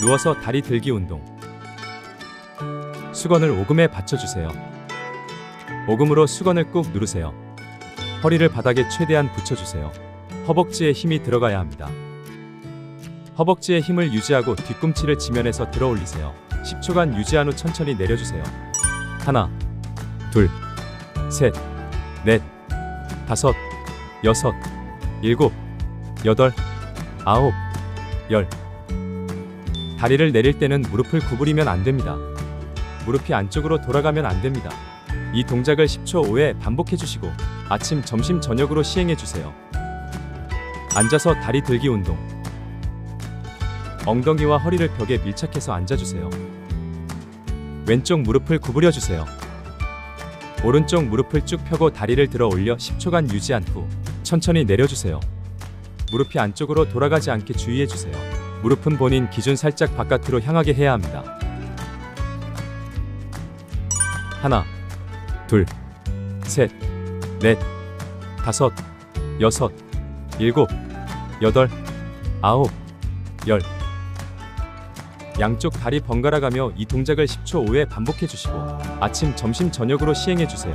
누워서 다리 들기 운동. 수건을 오금에 받쳐주세요. 오금으로 수건을 꾹 누르세요. 허리를 바닥에 최대한 붙여주세요. 허벅지에 힘이 들어가야 합니다. 허벅지에 힘을 유지하고 뒤꿈치를 지면에서 들어 올리세요. 10초간 유지한 후 천천히 내려주세요. 하나, 둘, 셋, 넷, 다섯, 여섯, 일곱, 여덟, 아홉, 열. 다리를 내릴 때는 무릎을 구부리면 안 됩니다. 무릎이 안쪽으로 돌아가면 안 됩니다. 이 동작을 10초 5회 반복해 주시고 아침, 점심, 저녁으로 시행해 주세요. 앉아서 다리 들기 운동. 엉덩이와 허리를 벽에 밀착해서 앉아 주세요. 왼쪽 무릎을 구부려 주세요. 오른쪽 무릎을 쭉 펴고 다리를 들어 올려 10초간 유지한 후 천천히 내려 주세요. 무릎이 안쪽으로 돌아가지 않게 주의해 주세요. 무릎은 본인 기준 살짝 바깥으로 향하게 해야 합니다. 하나, 둘, 셋, 넷, 다섯, 여섯, 일곱, 여덟, 아홉, 열. 양쪽 다리 번갈아 가며 이 동작을 10초 5회 반복해 주시고 아침, 점심, 저녁으로 시행해 주세요.